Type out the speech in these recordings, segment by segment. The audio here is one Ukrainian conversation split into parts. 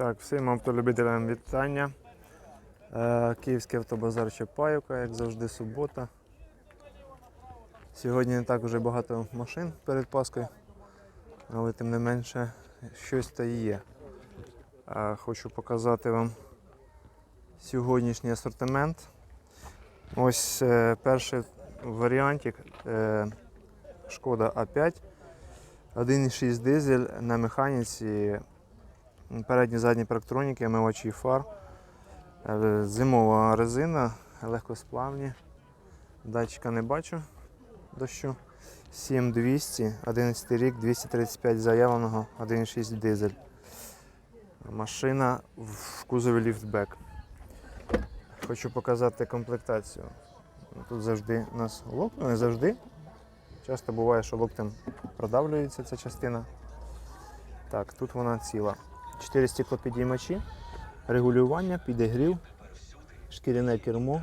Так, всім автолюбителям вітання. Е, Київський автобазар Чапаївка, як завжди, субота. Сьогодні не так уже багато машин перед Паскою, але тим не менше щось та є. Е, Хочу показати вам сьогоднішній асортимент. Ось е, перший варіантик Шкода А5. 1,6 дизель на механіці передні задні парктроніки, омивачі фар, е, зимова резина, легкосплавні. Датчика не бачу дощу. 7200, 11 рік, 235 заявленого, 1,6 дизель. Машина в кузові ліфтбек. Хочу показати комплектацію. Тут завжди у нас ну не завжди. Часто буває, що локтем продавлюється ця частина. Так, тут вона ціла. 4 стеклопідіймачі, регулювання, підігрів, шкіряне кермо.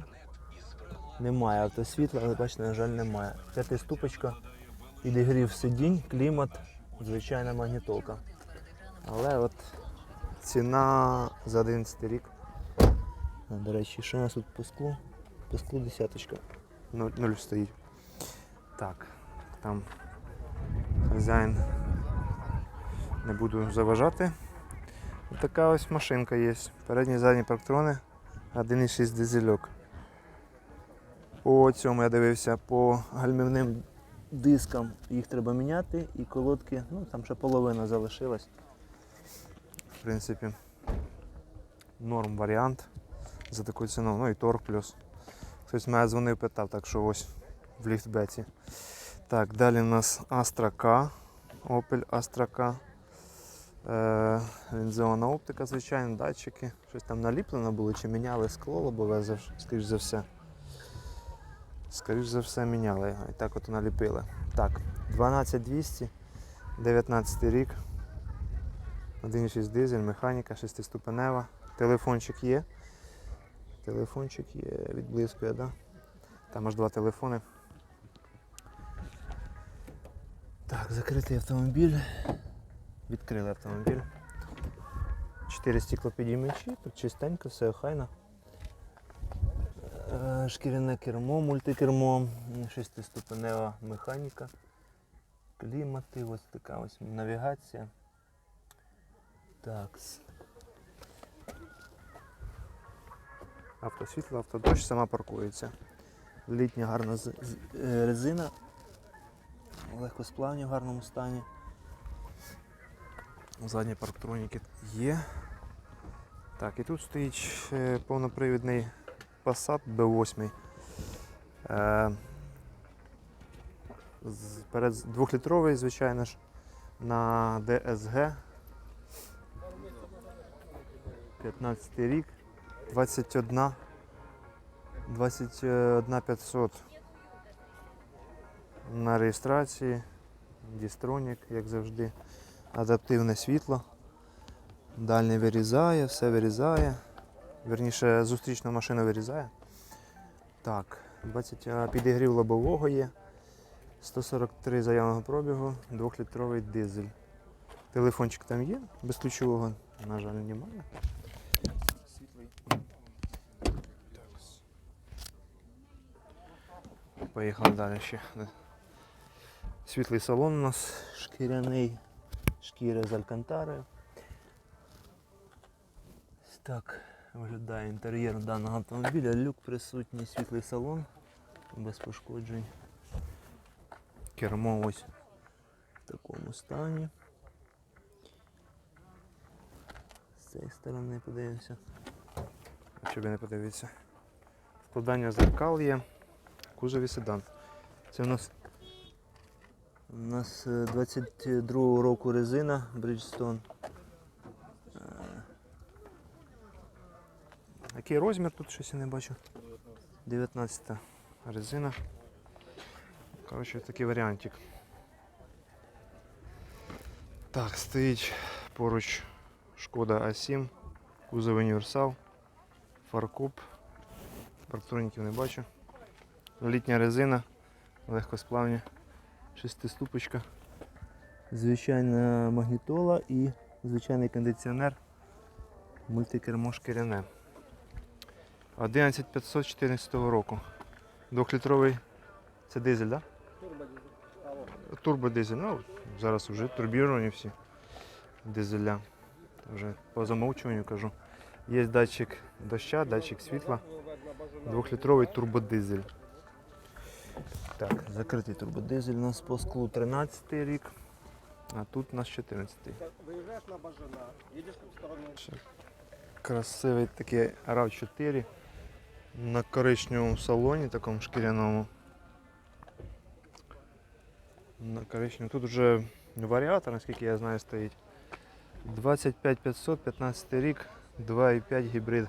Немає автосвітла, але бачите, на жаль, немає. П'ятиступочка, підігрів сидінь, клімат, звичайна магнітолка. Але от ціна за 11 рік. До речі, що у нас тут по склу? По склу десяточка. Нуль, нуль стоїть. Так, там хазяїн не буду заважати. Така ось машинка є. Передні задні парктрони, 1,6 дизельок. По цьому я дивився по гальмівним дискам. Їх треба міняти і колодки, ну там ще половина залишилась. В принципі, норм варіант за таку ціну. Ну і торг плюс. Хтось мене дзвонив, питав, так що ось в ліфтбеці. Так, далі у нас Astra K, Opel Astra K. Е, лінзована оптика, звичайно, датчики. Щось там наліплено було, чи міняли скло лобове, скоріш за все. Скоріш за все міняли його. І так от наліпили. Так, 12200, 19 рік. 1,6 дизель, механіка, 6-ступенева. Телефончик є. Телефончик є, відблискує, да? Там аж два телефони. Так, закритий автомобіль. Відкрили автомобіль. Чотири стеклопідіймачі, тут чистенько, все охайно. Е, Шкіряне кермо, мультикермо, шестиступенева механіка, клімати, ось така ось навігація. Так. Автосвітло, автодощ, сама паркується. Літня гарна е, резина. Легкосплавні в гарному стані. Задні парктроніки є. Так, і тут стоїть повнопривідний Passat B8. Е, перед двохлітровий, звичайно ж, на DSG. 15 рік, 21, 21 500 на реєстрації, Дістронік, як завжди адаптивне світло. Дальнє вирізає, все вирізає. Верніше, зустрічна машина вирізає. Так, 20 підігрів лобового є. 143 заявного пробігу, 2-літровий дизель. Телефончик там є, без ключового, на жаль, немає. Світлий. Поїхали далі ще. Світлий салон у нас шкіряний, шкіра з алькантарою. Ось Так виглядає інтер'єр даного автомобіля. Люк присутній, світлий салон, без пошкоджень. Кермо ось в такому стані. З цієї сторони подивимося. Якщо би не подивитися. Складання зеркал є. Кузові седан. Це у нас у нас е, 22 року резина Bridgestone. Е, Який розмір тут щось я не бачу? 19 резина. Коротше, такий варіантик. Так, стоїть поруч Шкода А7, кузов універсал, фаркоп. Парктроніків не бачу. Літня резина, легкосплавні, шестиступочка, звичайна магнітола і звичайний кондиціонер Мультикермо шкіряне. 11514 року. Двохлітровий. Це дизель, так? Да? Турбодизель. Ну, зараз вже турбіровані всі дизеля. Вже по замовчуванню кажу. Є датчик доща, датчик світла. Двохлітровий турбодизель. Так, закритий турбодизель у нас по склу 13 рік, а тут у нас 14. Выезжаешь на Бажана, едешь в сторону. Красивий такий RAV 4 на коричневому салоні, такому шкіряному. На коричневому. Тут вже варіатор, наскільки я знаю, стоїть. 25500, 15 рік, 2,5 гібрид.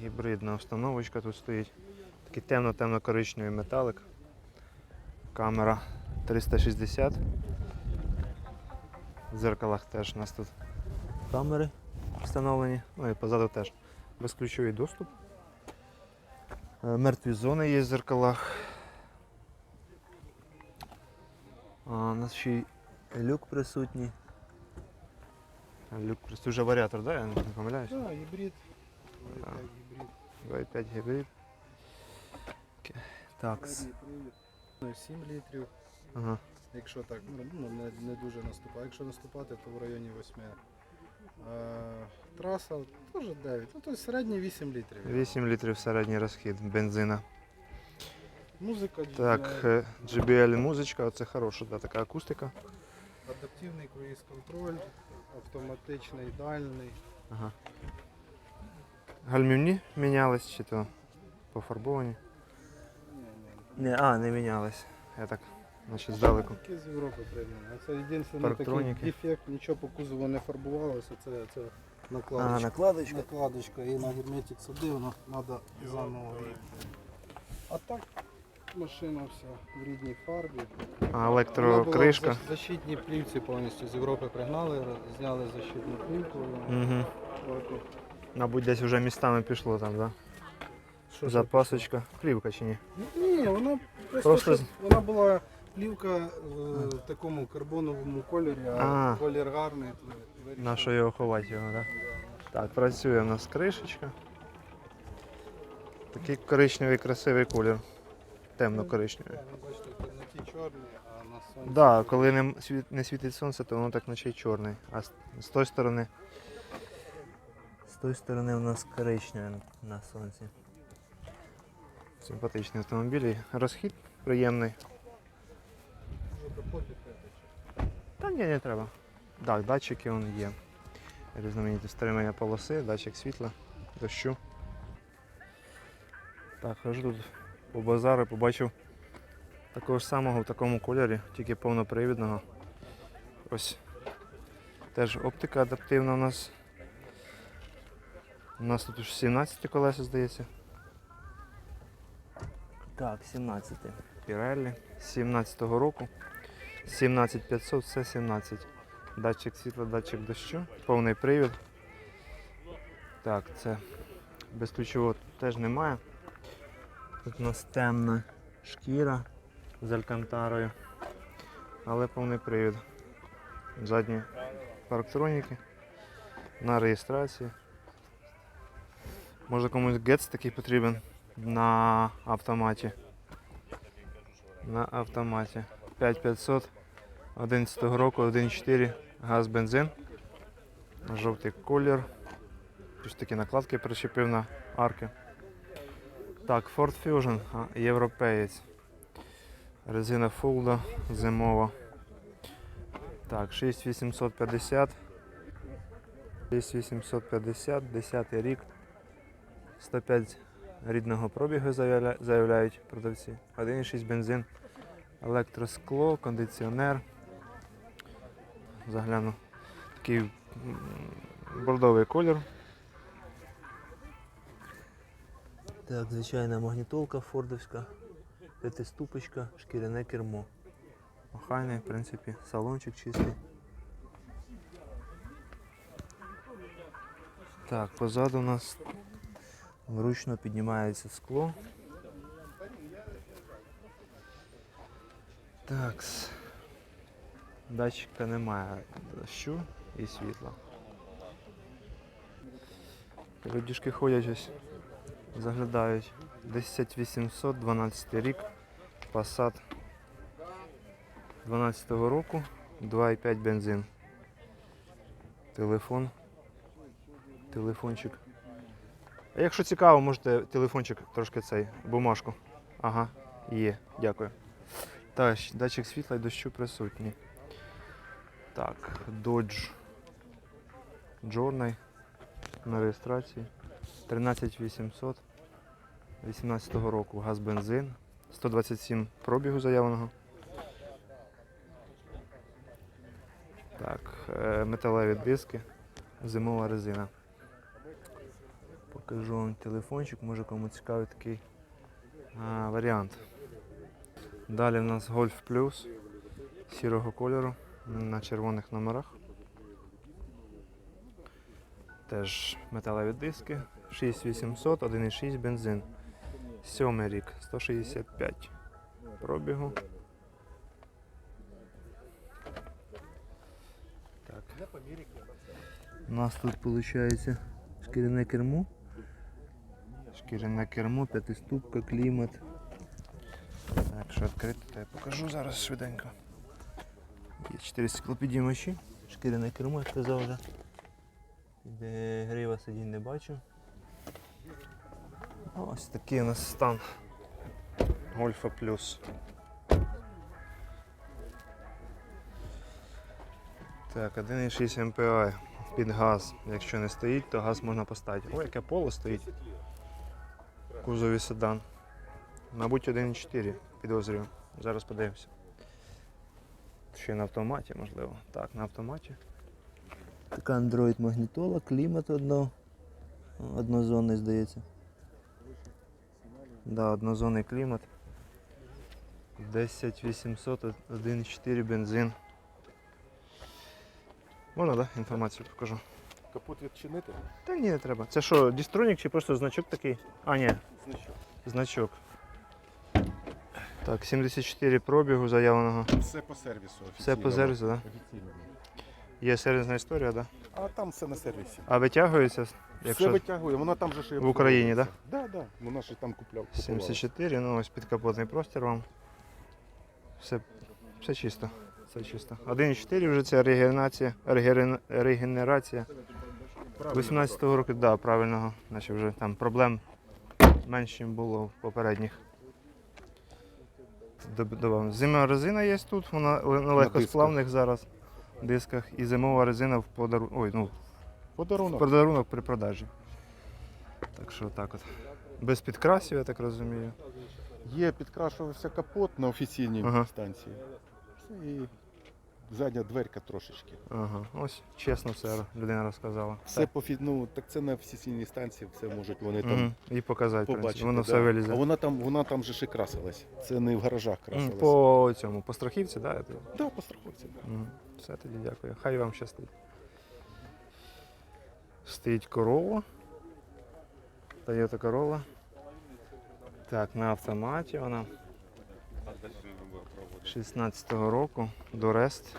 Гібридна установочка тут стоїть. Такий темно-темно-коричневий металик. Камера 360. В зеркалах теж у нас тут камери встановлені. Ну і позаду теж безключовий доступ. Е, Мертві зони є в зеркалах. А, у нас ще й люк присутній. Люк присутній. Вже варіатор, да? Я не помиляюсь? Да, гибрид. Да. гибрид. 2,5 гібрид. Окей. Так. Передній. Ну, 7 літрів, Ага. якщо так, ну, ну, не, не дуже наступає. Якщо наступати, то в районі 8. А, траса теж 9. Ну, тобто середній 8 літрів. 8 літрів середній розхід бензина. Музика, Так, GBL, е, музичка, це хороша, да, така акустика. адаптивний круїз-контроль, автоматичний, дальний. Ага. Гальмівні мінялись чи то пофарбовані? Не, а, не мінялись. Я так, значить, здалеку. Тільки з Європи прийняли. Це єдиний такий Парктроніки. дефект, нічого по кузову не фарбувалося, це, це А, накладочка. накладочка. накладочка і на герметик садив, треба заново. А так машина вся в рідній фарбі. А Вона електрокришка. була в защ- плівці повністю з Європи пригнали, роз- зняли защитну плівку. Угу. Мабуть, десь вже містами пішло там, да? Що? Запасочка. Плівка чи ні? Ні, вона просто, Просто вона була плівка е, в такому карбоновому кольорі, а, А. колір гарний. то вирішили. На що його ховати його, да? Да. Так, працює у нас кришечка. Такий коричневий красивий колір. Темно-коричневий. Так, ви бачите, в темноті чорний, а на сонці. Да, коли не, світ- не світить сонце, то воно так наче й чорний. А з, з тої сторони. З тої сторони у нас коричневий на сонці. Симпатичний автомобіль. Розхід приємний. Та ні, не треба. Так, датчики вон є. Різноманітні стримання полоси, датчик світла, дощу. Так, хожу тут по базару, побачив такого ж самого в такому кольорі, тільки повнопривідного. Ось теж оптика адаптивна у нас. У нас тут 17 колеса, здається. Так, 17. Pirelli 17-го року. 17500, все 17. Датчик світла, датчик дощу, повний привід. Так, це безключового тут теж немає. Тут у нас темна шкіра з алькантарою, але повний привід. Задні парктроніки на реєстрації. Може комусь гетс такий потрібен на автоматі. На автоматі. 5500 11 року 1.4 газ бензин. Жовтий колір. Тут такі накладки причепив на арки. Так, Ford Fusion, європеєць. Резина Фулда зимова. Так, 6850. 6850, 10 рік. 105 рідного пробігу заявляють продавці. 1,6 бензин. Електроскло, кондиціонер. Загляну. Такий бордовий колір. Так, звичайна магнітолка фордовська, п'ятиступочка, шкіряне кермо. Охайний, в принципі, салончик чистий. Так, позаду у нас вручно піднімається скло. Так. Датчика немає дощу і світла. Людішки ходять ось, заглядають. 10800, 12 рік, Passat 12 року, 2,5 бензин. Телефон. Телефончик. А якщо цікаво, можете телефончик трошки цей, бумажку. Ага, є, дякую. Так, датчик світла і дощу присутній. Так, Dodge Journey на реєстрації. 13800 18 року газ бензин. 127 пробігу заявленого. Так, е, металеві диски, зимова резина. Покажу вам телефончик, може кому цікавий такий а, варіант. Далі в нас Golf Plus сірого кольору на червоних номерах. Теж металеві диски, 6800, 1,6 бензин. Сьомий рік, 165 пробігу. Так. У нас тут виходить шкіряне кермо. Шкіряне кермо, п'ятиступка, клімат. Так, що відкрити, то я покажу зараз швиденько. Є 4 стеклопідіймачі, шкіряне кермо, як казав вже. Де грива сидінь не бачу. Ось такий у нас стан Гольфа Плюс. Так, 1,6 MPI під газ. Якщо не стоїть, то газ можна поставити. Ой, яке поло стоїть. Кузові седан. Мабуть, 1,4 підозрюю. Зараз подивимося. Ще на автоматі, можливо. Так, на автоматі. Така Android магнітола, клімат одно. Однозонний, здається. Да, однозонний клімат. 10800, 1,4 бензин. Можна, так? Да? Інформацію покажу. Капот відчинити? Та ні, не треба. Це що, дістронік чи просто значок такий? А, ні, Значок. значок. Так, 74 пробігу заявленого. Все по сервісу. Все по сервісу, так? Да? Є сервісна історія, так? А там все на сервісі. А витягується, Все якщо витягує, вона там же ж і В Україні, Так, да, да. Вона і там купляв. купувала. 74, ну ось підкапотний простір вам. Все, все чисто. Все чисто. 1,4 вже це регенерація, регенерація. 18-го року, да, правильного. Наче вже там проблем менше, ніж було в попередніх. Зимова резина є тут, вона на легкосплавних зараз дисках. І зимова резина в подарунок. Ой, ну, в Подарунок. подарунок при продажі. Так що так от. Без підкрасів, я так розумію. Є, підкрашувався капот на офіційній Ага. станції. І задня дверка трошечки. Ага, ось чесно все людина розказала. Все по фі- ну, так це на офіційній станції, все можуть вони там Мгм, І показати, в принципі. побачити. воно да. все вилізе. А вона там, вона там же і красилась. Це не в гаражах М, красилась. По цьому, по страхівці, так? Да? Да, по страховці. Да. Мгм. Все тоді дякую. Хай вам щастить. Стоїть корова. Toyota Corolla. Так, на автоматі вона. 16-го року до Рест.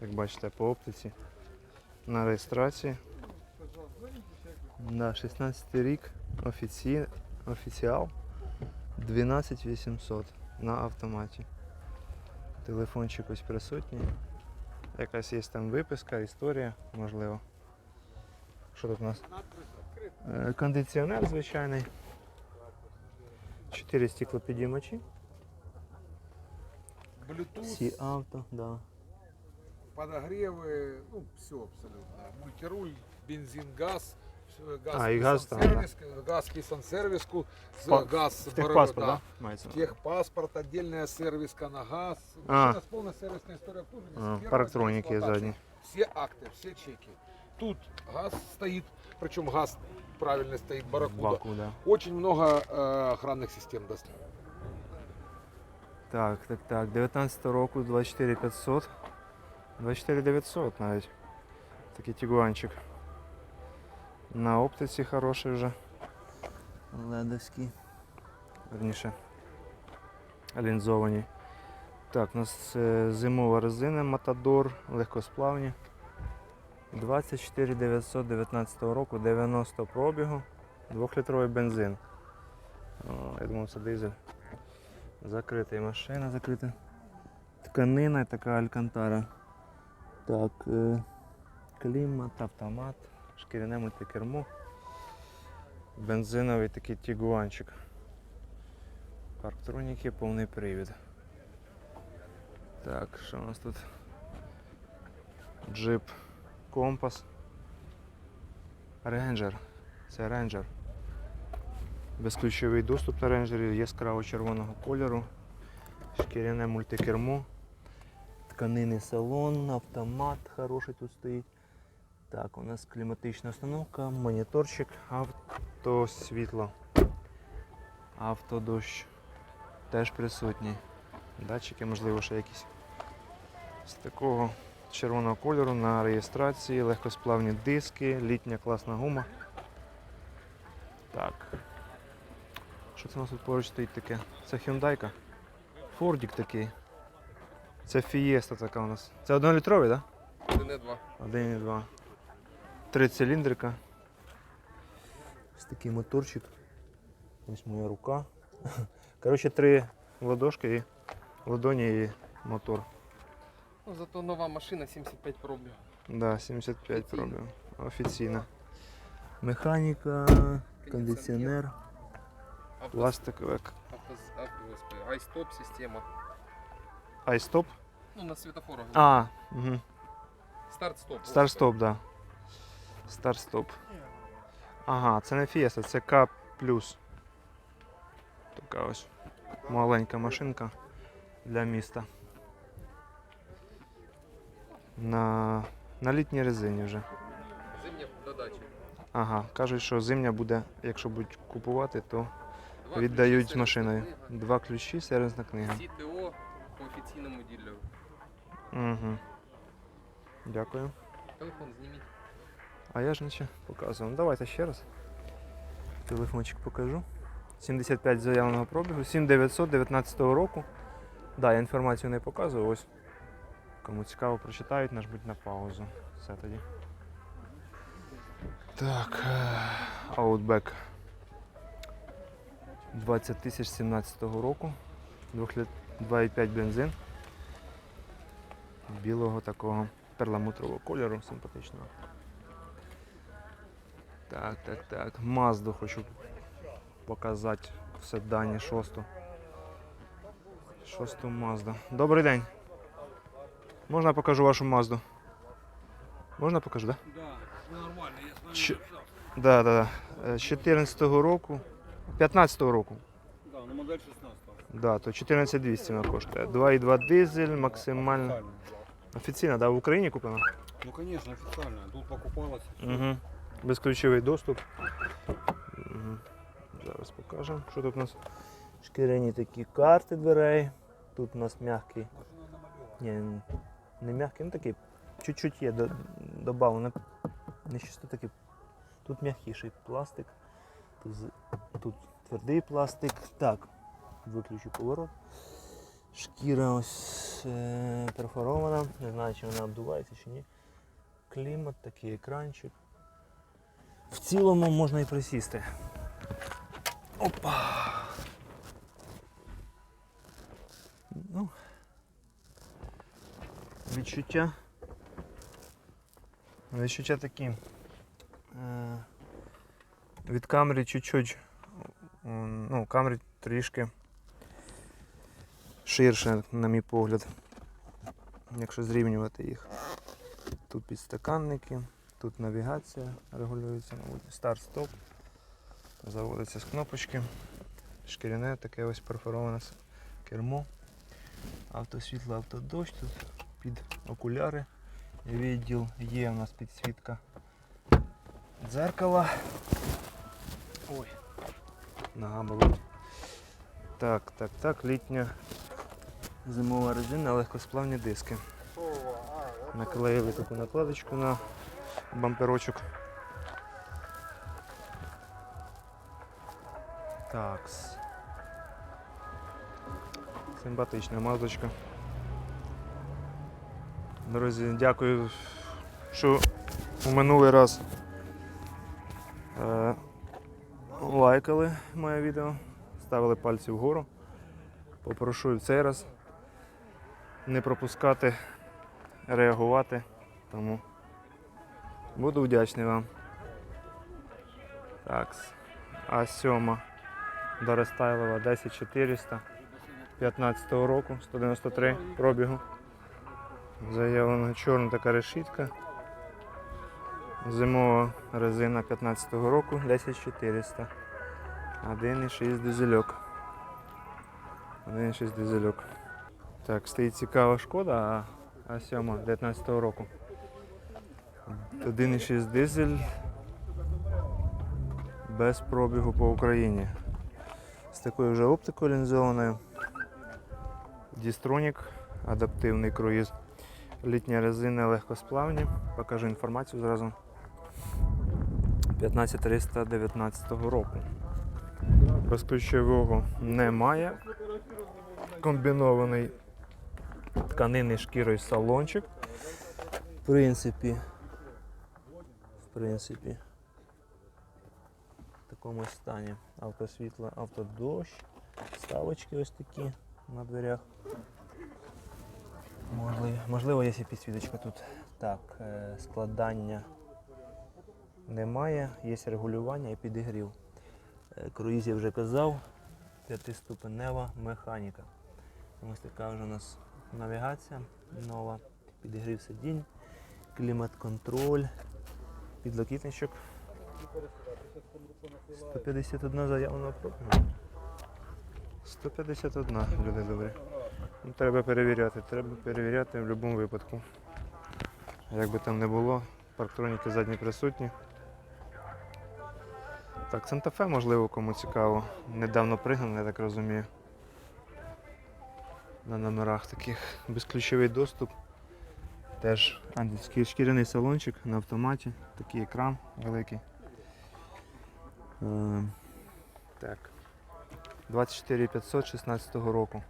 Як бачите, по оптиці. На реєстрації. Да, 16 рік. Офіці... Офіціал. 12800 на автоматі. Телефончик ось присутній. Якась є там виписка, історія, можливо. Що тут у нас? Е, Кондиціонер звичайний. Чотири стеклопідіймачі. Bluetooth, Всі авто, да. подогревы, ну все абсолютно. Мультируль, бензин, газ, всё, газ, А, и газ там, сервис, газ кисан сервиску, Па- газ Техпаспорт, да. да? Мається. Техпаспорт, отдельная сервиска на газ. А. Машина с полной сервисной историей тоже. А, с первой парктроники эксплуатации. задні. Все акты, все чеки. Тут газ стоит, причем газ правильно стоит, барракуда. Баку, да. Очень много э, охранных систем доступно. Так, так, так. 19 року 24500. 24900 навіть. Такий тігуанчик. На оптиці хороший вже. Ледовський. Верніше. Лінзовані. Так, у нас е, зимова резина Матадор, легкосплавні. 24 919 року, 90 пробігу, 2-літровий бензин. О, я думав, це дизель. Закрита машина закрита. Тканина така алькантара. Так, е, клімат, автомат, шкіряне мультикермо. Бензиновий такий тігуанчик. Парктроніки, повний привід. Так, що у нас тут? Джип Компас. Рейнджер. Це рейнджер. Безключовий доступ на рейнджері яскраво червоного кольору. Шкіряне мультикермо. Тканинний салон, автомат хороший тут стоїть. Так, у нас кліматична установка, моніторчик, автосвітло, автодощ теж присутній. Датчики, можливо, ще якісь з такого червоного кольору на реєстрації, легкосплавні диски, літня класна гума. Так. Що це у нас тут поруч стоїть таке? Це Hyundai. Фордік такий. Це Fiesta така у нас. Це 1-літровий, так? Да? Не два. 1,2. Три циліндрика. Ось такий моторчик. Ось моя рука. Коротше, три ладошки і ладоні і мотор. Ну, зато нова машина 75 пробів. Да, 75 пробів. Офіційно. Механіка, кондиціонер, пластикове. Айстоп система. Айстоп? Ну, на світофорах. А, угу. Старт-стоп. Старт-стоп, да. Старт-стоп. Ага, це не Fiesta, це К Така ось маленька машинка для міста. На, на літній резині вже. Зимня додача. Ага, кажуть, що зимня буде, якщо будуть купувати, то віддають з машиною. Два ключі, сервісна книга. ТО по офіційному ділеру. Угу. Дякую. Телефон зніміть. А я ж наче показував. Ну, давайте ще раз. Телефончик покажу. 75 заявленого пробігу, 7919 року. Да, я інформацію не показував. Ось. Кому цікаво, прочитають, нажмуть на паузу. Все тоді. Так. е, Outback. 20 тисяч 17 року. 2,5 бензин. Білого такого перламутрового кольору симпатичного. Так, так, так. Мазду хочу показати в седані шосту. Шосту Мазду. Добрий день. Можна покажу вашу Мазду? Можна покажу, так? Да, ну нормально, я с вами Ч- Да, да, да. Е, З 14-го року. 15-го року. Да, ну модель 16 Да, то 14200 вона коштує. 2,2 дизель, максимально. Офіційно, да, в Україні куплена? Ну конечно, официально. Тут покупалось. Угу. Безключовий доступ. Угу. Зараз покажемо, що тут у нас. Шкіряні такі карти дверей. Тут у нас м'який. Ні, не м'який, ну такий. Чуть-чуть є до- добавлено. Не чисто такий. Тут м'якіший пластик. Тут, тут твердий пластик. Так, виключу поворот. Шкіра ось е, перфорована. Не знаю, чи вона обдувається чи ні. Клімат, такий екранчик. В цілому можна і присісти. Опа. Ну, відчуття. Відчуття такі. Е, від камери чуть-чуть. Ну, камери трішки ширше, на мій погляд. Якщо зрівнювати їх. Тут підстаканники, тут навігація регулюється, старт-стоп. Заводиться з кнопочки. Шкіряне таке ось перфороване кермо. Автосвітло, автодощ, тут під окуляри. Відділ є у нас підсвітка дзеркала. Ой, нога болить. Так, так, так, літня зимова резина, легкосплавні диски. Наклеїли таку накладочку на бамперочок. Такс. Симпатична мазочка. Друзі, дякую, що у минулий раз е, лайкали моє відео, ставили пальці вгору. Попрошу в цей раз не пропускати, реагувати. Тому буду вдячний вам. Так, А7 до Рестайлова 10400 15 року, 193 пробігу. Заявлена чорна така решітка. Зимова резина 15 року 10400. 1,6 дизельок. 1,6 дизельок. Так, стоїть цікава шкода, а А7 19 року. 1,6 дизель без пробігу по Україні. З такою вже оптикою лінзованою. Дістронік, адаптивний круїз. Літня резина легкосплавні. Покажу інформацію зразу. 15319 року. Безключового немає. Комбінований тканинний шкірою салончик. В принципі, в принципі, в такому стані автосвітло, автодощ, ставочки ось такі на дверях. Можливо, можливо, є підсвіточка тут. Так, е, складання немає, є регулювання і підігрів. Е, Круїз я вже казав, п'ятиступенева механіка. Ось така вже у нас навігація нова, підігрів сидінь, клімат-контроль, підлокітничок. 151 заявлена пробіга. 151, люди добрі. Ну, треба перевіряти, треба перевіряти в будь-якому випадку. Як би там не було, парктроніки задні присутні. Так, Санта-Фе, можливо, кому цікаво. Недавно пригнав, я так розумію. На номерах таких безключовий доступ. Теж шкіряний салончик на автоматі, такий екран великий. Е, так. 24500 16 року.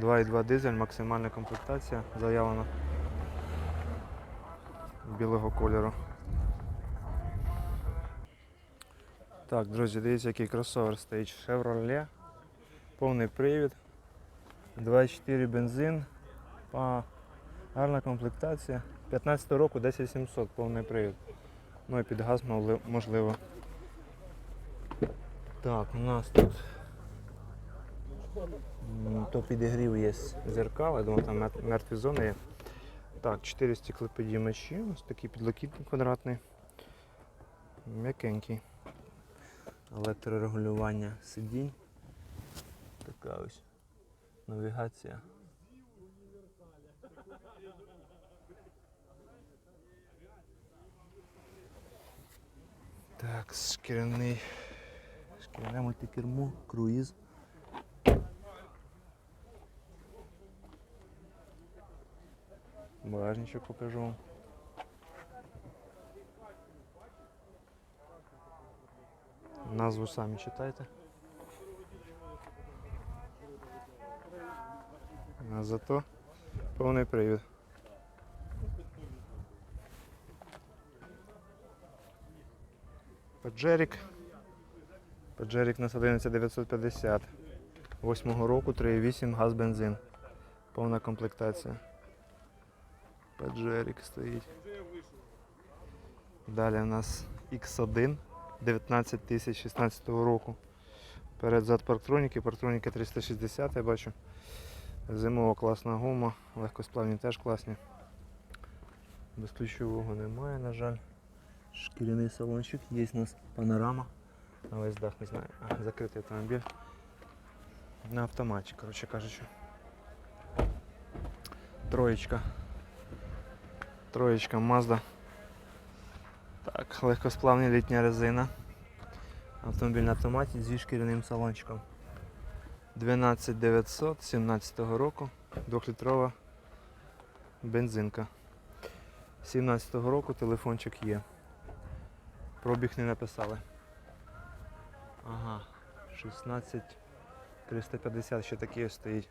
2,2 дизель, максимальна комплектація заявлена білого кольору. Так, друзі, дивіться, який кросовер стоїть. Chevrolet. Повний привід. 2,4 бензин. Па- Гарна комплектація. 15 року 10700 повний привід. Ну і під газ можливо. Так, у нас тут то підігрів є зеркал, я думаю, там мертві зони є. Так, 4 стеклопідіймачі, ось такий підлокітник квадратний. М'якенький. Електрорегулювання сидінь. Така ось навігація. Так, шкіряний. Шкіряне мультикермо, круїз. Багажничок покажу вам. Назву самі читайте. А зато повний привід. Паджерік. Паджерік у нас 11950. 8 року 3,8 газ бензин. Повна комплектація. Паджерік стоїть. Далі у нас X1 19 тисяч 16 року. Перед зад парктроніки, парктроніки 360 я бачу. Зимова класна гума, легкосплавні теж класні. Безключового немає, на жаль. Шкіряний салончик, є у нас панорама. На весь дах не знаю. Закритий автомобіль. На автоматі, коротше кажучи. Троєчка. Троєчка Mazda. Так, легкосплавна літня резина. Автомобіль на автоматі зі шкіряним салончиком. 12900 17 року. 2-літрова бензинка. 17-го року телефончик є. Пробіг не написали. Ага, 16 350 ще такі стоїть.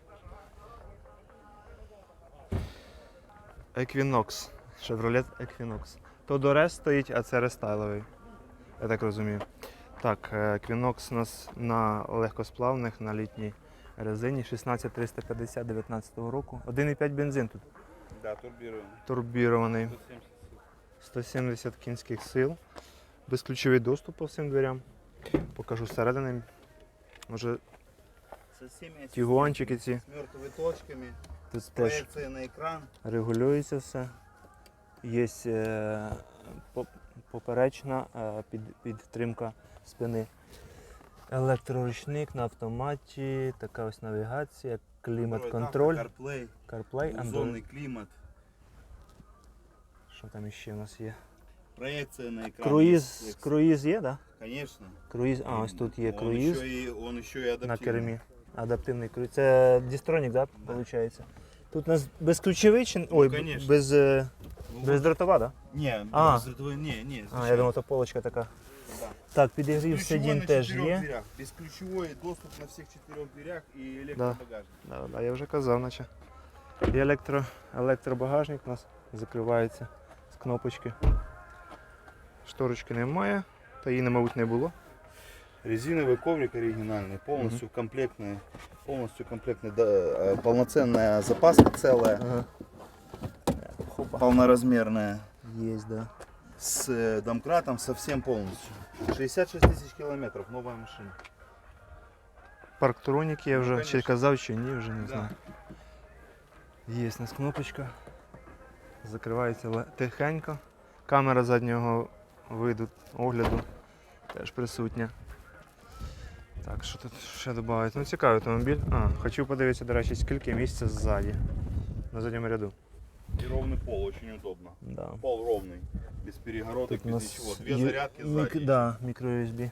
Equinox. Chevrolet Equinox. То Дорес стоїть, а це рестайловий. Я так розумію. Так, е, Квінокс у нас на легкосплавних на літній резині 16350 19 року. 1,5 бензин тут Да, турбіруємо. турбірований. 170 кінських сил. Безключовий доступ по всім дверям. Покажу зсередини. Може, тігуанчики ці. с мертвыми точками, Тут теж на экран. регулюється все Є е, по- поперечна е, під, підтримка спини. Електроручник на автоматі, така ось навігація, клімат-контроль, Android Auto, CarPlay, CarPlay, Android. зонный климат, Що там ще у нас є? проекция на экран. Круїз, есть, круїз є, так? Да? Конечно. Круїз, а ось тут є Он круїз Еще и, он еще и адаптивный. на кермі. Адаптивний круїз. Це дістронік, так? Да, виходить? Тут у нас безключовий чи. Ой, б- конечно. без, е, Ну, бездротова, так? Да? Не, А. без этого не, не. А, я думав, то полочка така. Да. Так, підігрів Ключевой сидінь на теж четырех є. дверях. Бесключевой доступ на всех четырех дверях и электробагажник. Да, да, я вже казав, наче. І електро, електробагажник у нас закривається з кнопочки. Шторочки немає, та її, мабуть, не було. Резиновый коврик оригинальный, полностью комплектный, полностью комплектный, да, э, полноценная запаска целая, Ага. Хопа. полноразмерная, Є, да. с э, домкратом совсем полностью. 66 тысяч километров, новая машина. Парктроніки я вже чи конечно. казав, чи ні, вже не Да. знаю. Є у нас кнопочка. Закривається тихенько. Камера заднього виду, огляду теж присутня. Так, що тут ще додати? Ну цікавий автомобіль. А, хочу подивитися, до речі, скільки місця ззаді. На задньому ряду. И ровный пол, очень удобно. Да. Пол ровный, без перегородок, Тут у без нас ничего. Две ю- зарядки мік- сзади. да, мікро USB.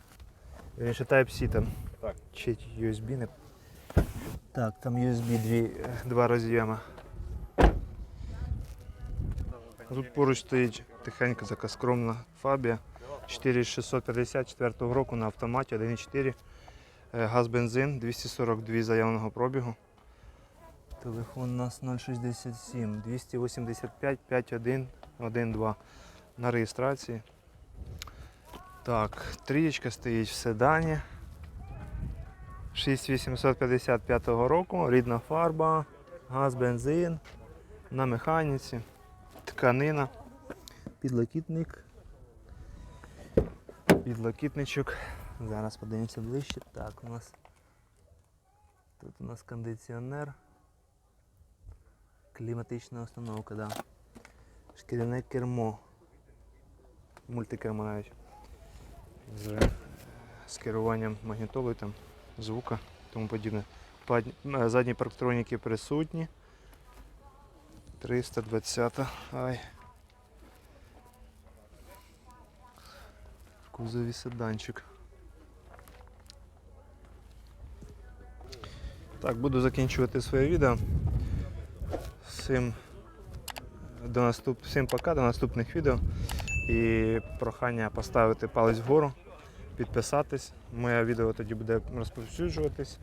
Вірніше Type-C там. Так. Чи USB не. Так, там USB дві, два роз'єма. Тут поруч стоїть тихенька така скромна Фабія 4654 року на автоматі 1.4. Е, Газ бензин 242 заявленого пробігу. Телефон у нас 067 285 5112 на реєстрації. Так, трієчка стоїть в седані. 6855 року, рідна фарба, газ, бензин, на механіці, тканина, підлокітник, підлокітничок. Зараз подивимося ближче. Так, у нас тут у нас кондиціонер. Кліматична установка, да. Шкіряне кермо. Мультикермо навіть. З, з керуванням магнітолою, там, звука тому подібне. Пад- е, Задні парктроніки присутні. 320. Ай. В кузові седанчик. Так, буду закінчувати своє відео. Всім, до наступ... Всім пока, до наступних відео. І прохання поставити палець вгору, підписатись. Моє відео тоді буде розповсюджуватись.